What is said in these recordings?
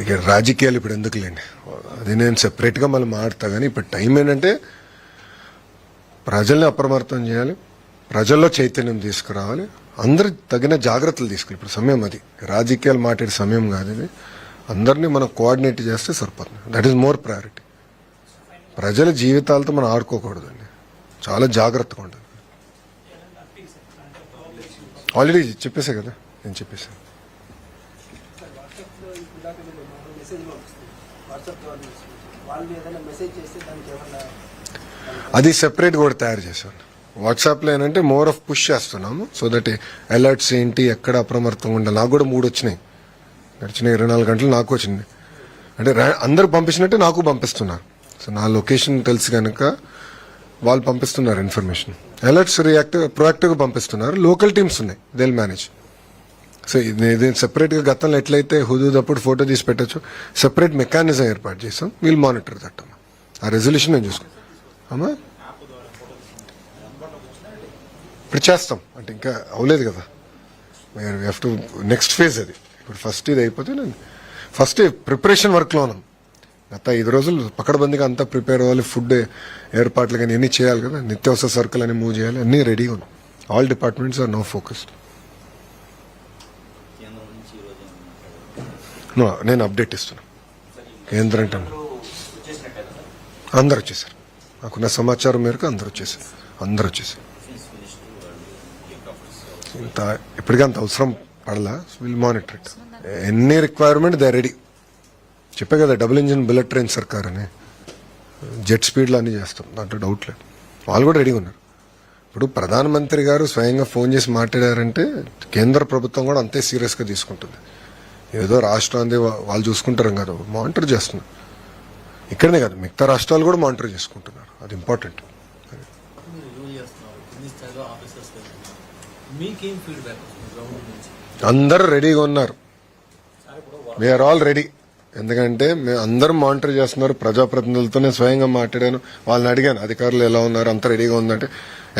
ఇక రాజకీయాలు ఇప్పుడు ఎందుకు లేండి అది నేను సెపరేట్గా మళ్ళీ మాడతా కానీ ఇప్పుడు టైం ఏంటంటే ప్రజల్ని అప్రమత్తం చేయాలి ప్రజల్లో చైతన్యం తీసుకురావాలి అందరు తగిన జాగ్రత్తలు తీసుకోవాలి ఇప్పుడు సమయం అది. రాజకీయాలు మాట్లాడే సమయం కాదు ఇది. అందరినీ మనం కోఆర్డినేట్ చేస్తే సరిపోతుంది. దట్ ఈస్ మోర్ ప్రయారిటీ ప్రజల జీవితాలతో మనం ఆడుకోకూడదండి. చాలా జాగ్రత్తగా ఉండాలి. ఆల్రెడీ చెప్పేసా కదా నేను చెప్పేసాను అది సెపరేట్ కూడా తయారు చేశాను. వాట్సాప్లో ఏంటంటే మోర్ ఆఫ్ పుష్ చేస్తున్నాము సో దట్ అలర్ట్స్ ఏంటి ఎక్కడ అప్రమత్తం ఉండాలి నాకు కూడా మూడు వచ్చినాయి. గడిచిన ఇరవై నాలుగు గంటలు నాకు వచ్చింది. అంటే రా- అందరూ పంపించినట్టే నాకు పంపిస్తున్నారు. సో నా లొకేషన్ తెలిసి కనుక వాళ్ళు పంపిస్తున్నారు ఇన్ఫర్మేషన్ అలర్ట్స్ రియాక్టివ్ ప్రొయాక్టివ్గా పంపిస్తున్నారు. లోకల్ టీమ్స్ ఉన్నాయి. దెల్ మేనేజ్ సో ఇది సెపరేట్గా గతంలో ఎట్లయితే హుదూద్ అప్పుడు ఫోటో తీసి పెట్టచ్చు సెపరేట్ మెకానిజం ఏర్పాటు చేసాం వీల్ మానిటర్ దట్ అమ్మా. ఆ రెజల్యూషన్ నేను చూసుకో అమ్మా? ఇప్పుడు చేస్తాం. అంటే ఇంకా అవ్వలేదు కదా. హ్యావ్ టు నెక్స్ట్ ఫేజ్ అది. ఇప్పుడు ఫస్ట్ ఇది అయిపోతే నేను ఫస్ట్ ప్రిపరేషన్ వర్క్లో ఉన్నాం. గత ఐదు రోజులు పకడ్బందీగా అంతా ప్రిపేర్ అవ్వాలి ఫుడ్ ఏర్పాట్లు కానీ అన్నీ చేయాలి కదా నిత్యావసర సరుకులు అని మూవ్ చేయాలి అన్నీ రెడీగా ఉన్నాయి. All departments are no focused? నేను అప్డేట్ ఇస్తున్నాను కేంద్రం అంటే అందరు వచ్చేసారు. నాకున్న సమాచారం మేరకు అందరు వచ్చేసారు. అందరు వచ్చేసారు. ఇంత ఇప్పటికీ అంత అవసరం పడలా. విల్ మానిటర్ ఇట్ ఎన్ని రిక్వైర్మెంట్ దే రెడీ చెప్పే కదా డబుల్ ఇంజిన్ బుల్లెట్ ట్రైన్ సర్కార్ అని. జెట్ స్పీడ్లో అన్నీ చేస్తాం దాంట్లో డౌట్ లేదు. వాళ్ళు కూడా రెడీగా ఉన్నారు. ఇప్పుడు ప్రధానమంత్రి గారు స్వయంగా ఫోన్ చేసి మాట్లాడారంటే కేంద్ర ప్రభుత్వం కూడా అంతే సీరియస్గా తీసుకుంటుంది. ఏదో రాష్ట్రాన్ని వాళ్ళు చూసుకుంటారు కదా మానిటర్ చేస్తున్నారు. ఇక్కడనే కాదు మిగతా రాష్ట్రాలు కూడా మానిటర్ చేసుకుంటున్నారు. అది ఇంపార్టెంట్ అందరు అందరూ రెడీగా ఉన్నారు. వీఆర్ ఆల్ రెడీ ఎందుకంటే మేము అందరం మానిటర్ చేస్తున్నారు ప్రజాప్రతినిధులతో నేను స్వయంగా మాట్లాడాను. వాళ్ళని అడిగాను అధికారులు ఎలా ఉన్నారు అంత రెడీగా ఉందంటే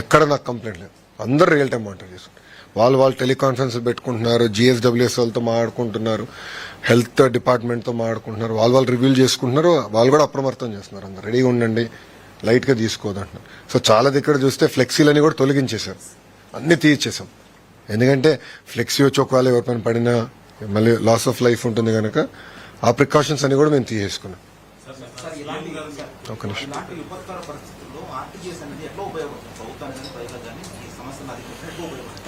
ఎక్కడ నాకు కంప్లైంట్ లేదు. అందరూ రియల్ టైం మానిటర్ చేస్తున్నారు. వాళ్ళు వాళ్ళు టెలికాన్ఫరెన్స్ పెట్టుకుంటున్నారు జిఎస్డబ్ల్యూఎస్ వాళ్ళతో మాట్లాడుకుంటున్నారు హెల్త్ డిపార్ట్మెంట్తో మాట్లాడుకుంటున్నారు వాళ్ళు వాళ్ళు రివ్యూలు చేసుకుంటున్నారు వాళ్ళు కూడా అప్రమత్తం చేస్తున్నారు. అందరు రెడీగా ఉండండి లైట్గా తీసుకోదు అంటున్నారు. సో చాలా దగ్గర చూస్తే ఫ్లెక్సీలని కూడా తొలగించేశారు. అన్నీ తీయించేసాం ఎందుకంటే ఫ్లెక్సీ వచ్చి ఒకవేళ ఎవరిపైన పడినా మళ్ళీ లాస్ ఆఫ్ లైఫ్ ఉంటుంది కనుక ఆ ప్రికాషన్స్ అన్ని కూడా మేము తీసేసుకున్నాం. ఒక నిమిషం.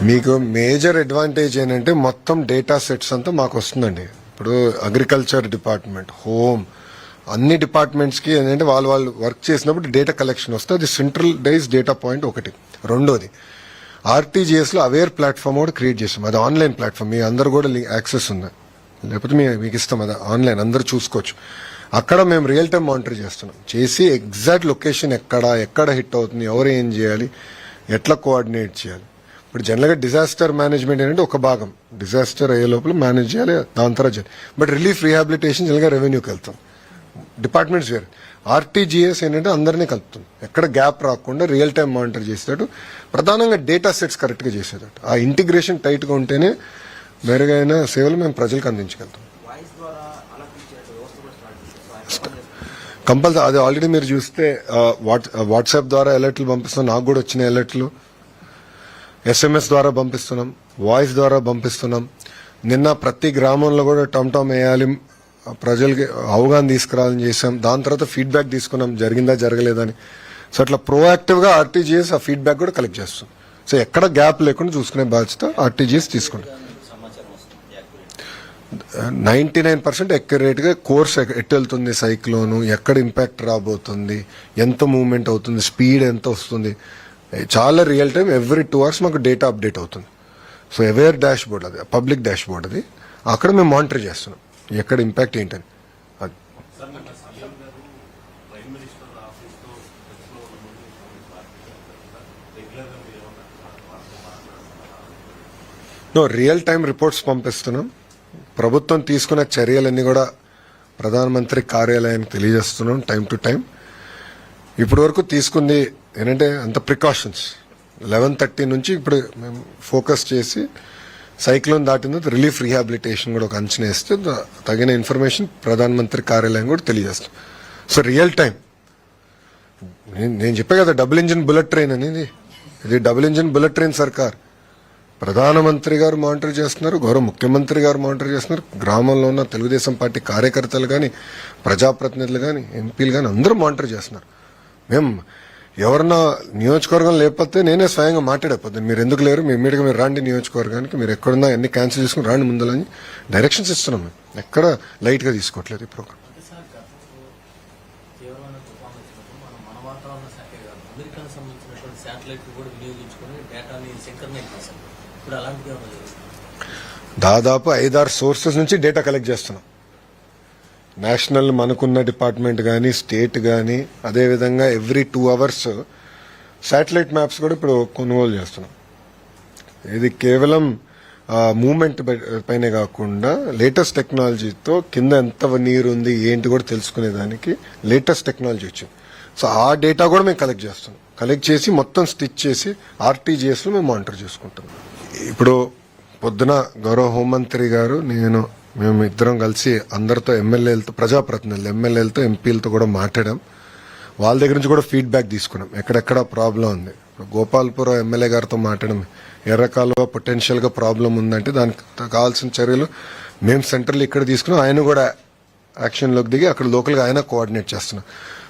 మీకు మేజర్ అడ్వాంటేజ్ ఏంటంటే మొత్తం డేటా సెట్స్ అంతా మాకు వస్తుందండి. ఇప్పుడు అగ్రికల్చర్ డిపార్ట్మెంట్ హోమ్ అన్ని డిపార్ట్మెంట్స్కి ఏంటంటే వాళ్ళు వాళ్ళు వర్క్ చేసినప్పుడు డేటా కలెక్షన్ వస్తే అది సెంట్రల్ డైజ్ డేటా పాయింట్ ఒకటి. రెండోది ఆర్టీజీఎస్లో అవేర్ ప్లాట్ఫామ్ కూడా క్రియేట్ చేస్తాం అది ఆన్లైన్ ప్లాట్ఫామ్ మీ అందరు కూడా యాక్సెస్ ఉంది. లేకపోతే మీ మీకు ఇస్తాం అదే ఆన్లైన్ అందరు చూసుకోవచ్చు. అక్కడ మేము రియల్ టైం మానిటర్ చేస్తున్నాం. చేసి ఎగ్జాక్ట్ లొకేషన్ ఎక్కడ ఎక్కడ హిట్ అవుతుంది ఎవరు ఏం చేయాలి ఎట్లా కోఆర్డినేట్ చేయాలి. ఇప్పుడు జనరల్గా డిజాస్టర్ మేనేజ్మెంట్ ఏంటంటే ఒక భాగం. డిజాస్టర్ అయ్యే లోపల మేనేజ్ చేయాలి దాని తర్వాత చేయాలి. బట్ రిలీఫ్ రీహాబిలిటేషన్ జనరల్గా రెవెన్యూకి వెళ్తాం డిపార్ట్మెంట్స్ వేరు. ఆర్టీజీఎస్ ఏంటంటే అందరినీ కలుపుతుంది. ఎక్కడ గ్యాప్ రాకుండా రియల్ టైం మానిటర్ చేసేటట్టు. ప్రధానంగా డేటా సెట్స్ కరెక్ట్గా చేసేటట్టు. ఆ ఇంటిగ్రేషన్ టైట్గా ఉంటేనే మెరుగైన సేవలు మేము ప్రజలకు అందించగలుగుతాం. కంపల్సరీ అది ఆల్రెడీ మీరు చూస్తే వాట్ వాట్సాప్ ద్వారా అలర్ట్లు పంపిస్తున్నాం నాకు కూడా వచ్చిన అలర్ట్లు. ఎస్ఎంఎస్ ద్వారా పంపిస్తున్నాం వాయిస్ ద్వారా పంపిస్తున్నాం. నిన్న ప్రతి గ్రామంలో కూడా టమ్ టమ్ వేయాలి ప్రజలకి అవగాహన తీసుకురావాలని చేసాం దాని తర్వాత ఫీడ్బ్యాక్ తీసుకున్నాం జరిగిందా జరగలేదని సో అట్లా ప్రోయాక్టివ్గా ఆర్టీజీఎస్ ఆ ఫీడ్బ్యాక్ కూడా కలెక్ట్ చేస్తాం సో ఎక్కడ గ్యాప్ లేకుండా చూసుకునే బాధ్యత ఆర్టీజీఎస్ తీసుకుంటాం నైంటీ నైన్టీ నైన్ పర్సెంట్ ఎక్యురేట్గా కోర్స్ ఎట్ వెళ్తుంది సైక్లోను ఎక్కడ ఇంపాక్ట్ రాబోతుంది ఎంత మూమెంట్ అవుతుంది స్పీడ్ ఎంత వస్తుంది. చాలా real time every two hours మాకు డేటా అప్డేట్ అవుతుంది. సో అవేర్ డాష్ బోర్డ్ అది పబ్లిక్ డాష్ బోర్డ్ అది. అక్కడ మేము మానిటర్ చేస్తున్నాం. ఎక్కడ ఇంపాక్ట్ ఏంటని. అది. నో రియల్ టైం రిపోర్ట్స్ పంపిస్తున్నాం. ప్రభుత్వం తీసుకున్న చర్యలన్నీ కూడా ప్రధానమంత్రి కార్యాలయానికి తెలియజేస్తున్నాం టైం టు టైం ఇప్పటి వరకు తీసుకుంది ఏంటంటే అంత ప్రికాషన్స్ లెవెన్ థర్టీ నుంచి ఇప్పుడు మేము ఫోకస్ చేసి సైక్లోన్ దాటిన తర్వాత రిలీఫ్ రీహాబిలిటేషన్ కూడా ఒక అంచనా వేస్తే తగిన ఇన్ఫర్మేషన్ ప్రధానమంత్రి కార్యాలయం కూడా తెలియజేస్తాం సో రియల్ టైం నేను చెప్పే కదా డబుల్ ఇంజిన్ బుల్లెట్ ట్రైన్ అనేది. ఇది డబుల్ ఇంజిన్ బుల్లెట్ ట్రైన్ సర్కార్ ప్రధానమంత్రి గారు మానిటర్ చేస్తున్నారు గౌరవ ముఖ్యమంత్రి గారు మానిటర్ చేస్తున్నారు గ్రామంలో ఉన్న తెలుగుదేశం పార్టీ కార్యకర్తలు కానీ ప్రజాప్రతినిధులు కానీ ఎంపీలు కానీ అందరూ మానిటర్ చేస్తున్నారు. మేము ఎవరన్నా నియోజకవర్గం లేకపోతే నేనే స్వయంగా మాట్లాడకపోతే మీరు ఎందుకు లేరు? మీ ఇమ్మీడియట్గా మీరు రాండి నియోజకవర్గానికి మీరు ఎక్కడున్నా ఎన్ని క్యాన్సిల్ చేసుకుని రాండి ముందులని డైరెక్షన్స్ ఇస్తున్నాం మేము. ఎక్కడ లైట్గా తీసుకోవట్లేదు ఈ ప్రోగ్రామ్ అమెరికాకు సంబంధించినటువంటి శాటిలైట్ కూడా వినియోగించుకొని డేటాని సింక్రనైజ్ చేశారు. దాదాపు ఐదారు సోర్సెస్ నుంచి డేటా కలెక్ట్ చేస్తున్నాం. నేషనల్ మనకున్న డిపార్ట్మెంట్ కానీ స్టేట్ కానీ అదేవిధంగా every two hours satellite maps కూడా ఇప్పుడు కొనుగోలు చేస్తున్నాం. ఇది కేవలం మూమెంట్ పైనే కాకుండా లేటెస్ట్ టెక్నాలజీతో కింద ఎంత నీరు ఉంది ఏంటి కూడా తెలుసుకునేదానికి లేటెస్ట్ టెక్నాలజీ వచ్చింది. సో ఆ డేటా కూడా మేము కలెక్ట్ చేస్తున్నాం. కలెక్ట్ చేసి మొత్తం స్టిచ్ చేసి ఆర్టీజీఎస్లో మేము మానిటర్ చేసుకుంటాం ఇప్పుడు పొద్దున గౌరవ హోంమంత్రి గారు నేను మేము ఇద్దరం కలిసి అందరితో ఎమ్మెల్యేలతో ప్రజాప్రతినిధులు ఎమ్మెల్యేలతో ఎంపీలతో కూడా మాట్లాడాం. వాళ్ళ దగ్గర నుంచి కూడా ఫీడ్బ్యాక్ తీసుకున్నాం. ఎక్కడెక్కడ ప్రాబ్లం ఉంది. ఇప్పుడు గోపాల్పురం ఎమ్మెల్యే గారితో మాట్లాడడం ఎర్రకాలువ పొటెన్షియల్గా ప్రాబ్లం ఉందంటే దానికి కావాల్సిన చర్యలు మేము సెంట్రల్ ఇక్కడ తీసుకున్నాం. ఆయన కూడా యాక్షన్లోకి దిగి అక్కడ లోకల్గా ఆయన కోఆర్డినేట్ చేస్తున్నాం.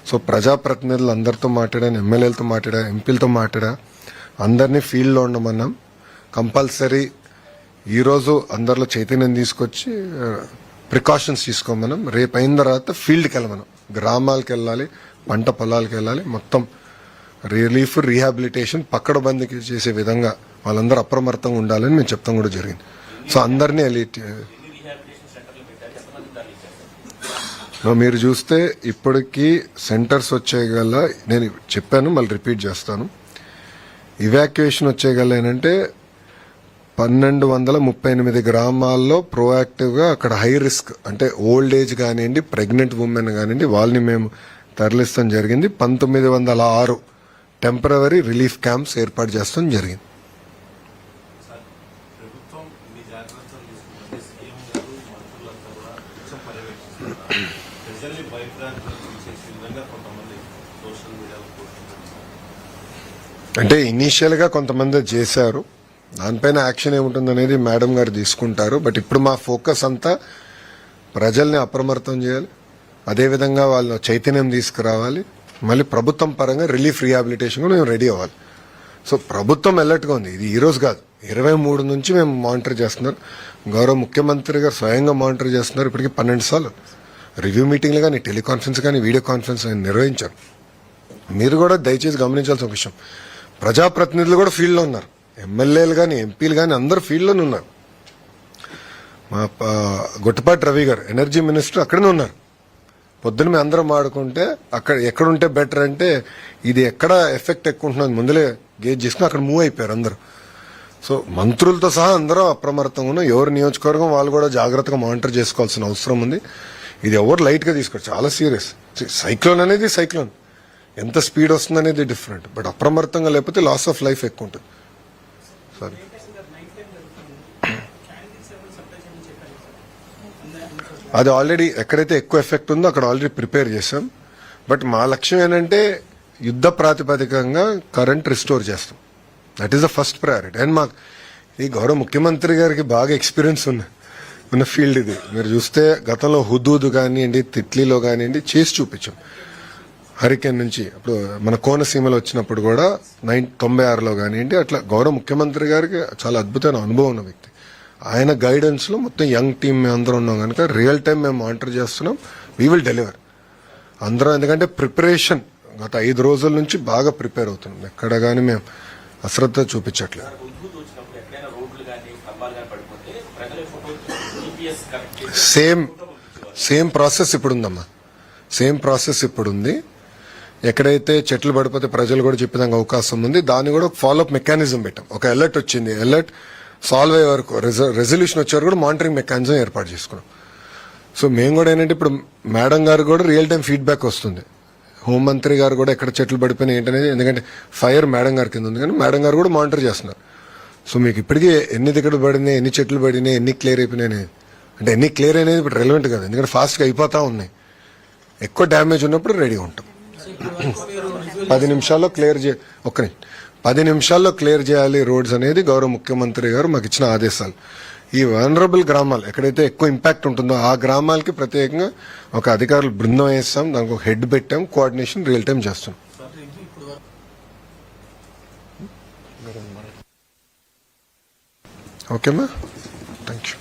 సో ప్రజాప్రతినిధులు అందరితో మాట్లాడాను ఎమ్మెల్యేలతో మాట్లాడా ఎంపీలతో మాట్లాడా అందరినీ ఫీల్డ్లో ఉండమన్నాం. కంపల్సరీ ఈరోజు అందరిలో చైతన్యం తీసుకొచ్చి ప్రికాషన్స్ తీసుకోమనం రేపు అయిన తర్వాత ఫీల్డ్కి వెళ్ళమనం. గ్రామాలకు వెళ్ళాలి పంట పొలాలకు వెళ్ళాలి. మొత్తం రిలీఫ్ రీహాబిలిటేషన్ పక్కడ బందికి చేసే విధంగా వాళ్ళందరూ అప్రమత్తంగా ఉండాలని మేము చెప్తాం కూడా జరిగింది. సో అందరినీ ఎలిట్ మీరు చూస్తే ఇప్పటికీ సెంటర్స్ వచ్చేయగల నేను చెప్పాను మళ్ళీ రిపీట్ చేస్తాను. ఇవాక్యుయేషన్ వచ్చేయగల ఏంటంటే పన్నెండు వందల ముప్పై ఎనిమిది గ్రామాల్లో ప్రోయాక్టివ్గా అక్కడ హై రిస్క్ అంటే ఓల్డ్ ఏజ్ కానివ్వండి ప్రెగ్నెంట్ ఉమెన్ కానివ్వండి వాళ్ళని మేము తరలిస్తాం జరిగింది. పంతొమ్మిది వందల ఆరు టెంపరవరీ రిలీఫ్ క్యాంప్స్ ఏర్పాటు చేస్తాం జరిగింది. అంటే ఇనీషియల్గా కొంతమంది చేశారు. దానిపైన యాక్షన్ ఏముంటుంది అనేది మేడం గారు తీసుకుంటారు. బట్ ఇప్పుడు మా ఫోకస్ అంతా ప్రజల్ని అప్రమత్తం చేయాలి. అదేవిధంగా వాళ్ళ చైతన్యం తీసుకురావాలి. మళ్ళీ ప్రభుత్వం పరంగా రిలీఫ్ రీహాబిలిటేషన్ కూడా మేము రెడీ అవ్వాలి. సో ప్రభుత్వం అలర్ట్గా ఉంది. ఇది ఈరోజు కాదు. ఇరవై మూడు నుంచి మేము మానిటర్ చేస్తున్నారు. గౌరవ ముఖ్యమంత్రి గారు స్వయంగా మానిటర్ చేస్తున్నారు. ఇప్పటికి పన్నెండు సార్లు. రివ్యూ మీటింగ్లు కానీ టెలికాన్ఫరెన్స్ కానీ వీడియో కాన్ఫరెన్స్ కానీ నిర్వహించారు. మీరు కూడా దయచేసి గమనించాల్సిన విషయం. ప్రజాప్రతినిధులు కూడా ఫీల్డ్లో ఉన్నారు. ఎమ్మెల్యేలు కానీ ఎంపీలు కానీ అందరూ ఫీల్డ్లోనే ఉన్నారు. మా గుట్టపాటి గొట్టపాటి రవి గారు ఎనర్జీ మినిస్టర్ అక్కడనే ఉన్నారు. పొద్దున మేము అందరం ఆడుకుంటే అక్కడ ఎక్కడుంటే బెటర్ అంటే ఇది ఎక్కడ ఎఫెక్ట్ ఎక్కువ ఉంటున్నది ముందులే గేజ్ చేసుకుని అక్కడ మూవ్ అయిపోయారు అందరూ. సో మంత్రులతో సహా అందరూ అప్రమత్తంగా ఉన్నాం ఎవరు నియోజకవర్గం వాళ్ళు కూడా జాగ్రత్తగా మానిటర్ చేసుకోవాల్సిన అవసరం ఉంది. ఇది ఎవరు లైట్గా తీసుకోరు. చాలా సీరియస్. సైక్లోన్ అనేది సైక్లోన్. ఎంత స్పీడ్ వస్తుంది అనేది డిఫరెంట్. బట్ అప్రమత్తంగా లేకపోతే లాస్ ఆఫ్ లైఫ్ ఎక్కువ ఉంటుంది సరే. అది ఆల్రెడీ ఎక్కడైతే ఎక్కువ ఎఫెక్ట్ ఉందో అక్కడ ఆల్రెడీ ప్రిపేర్ చేసాం బట్ మా లక్ష్యం ఏంటంటే యుద్ధ ప్రాతిపదికంగా కరెంట్ రిస్టోర్ చేస్తాం. That is the first priority and మాకు ఈ గౌరవ ముఖ్యమంత్రి గారికి బాగా ఎక్స్పీరియన్స్ ఉన్న ఉన్న ఫీల్డ్ ఇది. మీరు చూస్తే గతంలో హుదూద్ కానివ్వండి తిట్లీలో కానివ్వండి చేసి చూపించాం. హరికేన్ నుంచి ఇప్పుడు మన కోనసీమలో వచ్చినప్పుడు కూడా నైన్ తొంభై ఆరులో కానివ్వండి అట్లా గౌరవ ముఖ్యమంత్రి గారికి చాలా అద్భుతమైన అనుభవం ఉన్న వ్యక్తి. ఆయన గైడెన్స్లో మొత్తం యంగ్ టీమ్ మేము అందరం ఉన్నాం కనుక రియల్ టైం మేము మానిటర్ చేస్తున్నాం. వీ విల్ డెలివర్ అందరం ఎందుకంటే ప్రిపరేషన్ గత ఐదు రోజుల నుంచి బాగా ప్రిపేర్ అవుతున్నాం. ఎక్కడ కానీ మేము అశ్రద్ధ చూపించట్లేదు. సేమ్ సేమ్ ప్రాసెస్ ఇప్పుడు ఉందమ్మా సేమ్ ప్రాసెస్ ఇప్పుడు ఉంది ఎక్కడైతే చెట్లు పడిపోతే ప్రజలు కూడా చెప్పేదానికి అవకాశం ఉంది దాన్ని కూడా ఫాలోఅప్ మెకానిజం పెట్టాం. ఒక అలర్ట్ వచ్చింది. అలర్ట్ సాల్వ్ అయ్యే వరకు రెజల్యూషన్ వచ్చే వరకు కూడా మానిటరింగ్ మెకానిజం ఏర్పాటు చేసుకున్నాం. సో మేము కూడా ఏంటంటే ఇప్పుడు మేడం గారు కూడా రియల్ టైం ఫీడ్బ్యాక్ వస్తుంది హోంమంత్రి గారు కూడా ఎక్కడ చెట్లు పడిపోయినాయి ఏంటనేది ఎందుకంటే ఫైర్ మేడం గారి కింద ఉంది. కానీ మేడం గారు కూడా మానిటర్ చేస్తున్నారు. సో మీకు ఇప్పటికీ ఎన్ని దిగడు పడినాయి ఎన్ని చెట్లు పడినాయి ఎన్ని క్లియర్ అయిపోయినాయి అంటే ఎన్ని క్లియర్ అనేది ఇప్పుడు రెలవెంట్ కాదు. ఎందుకంటే ఫాస్ట్గా అయిపోతూ ఉన్నాయి. ఎక్కువ డ్యామేజ్ ఉన్నప్పుడు రెడీగా ఉంటాం. పది నిమిషాల్లో క్లియర్ చే ఒక్క పది నిమిషాల్లో క్లియర్ చేయాలి రోడ్స్ అనేది గౌరవ ముఖ్యమంత్రి గారు మాకు ఇచ్చిన ఆదేశాలు. ఈ వనరబుల్ గ్రామాలు ఎక్కడైతే ఎక్కువ ఇంపాక్ట్ ఉంటుందో ఆ గ్రామాలకి ప్రత్యేకంగా ఒక అధికారులు బృందం వేస్తాం దానికి ఒక హెడ్ పెట్టాం కోఆర్డినేషన్ రియల్ టైం చేస్తాం. ఓకేమా థ్యాంక్ యూ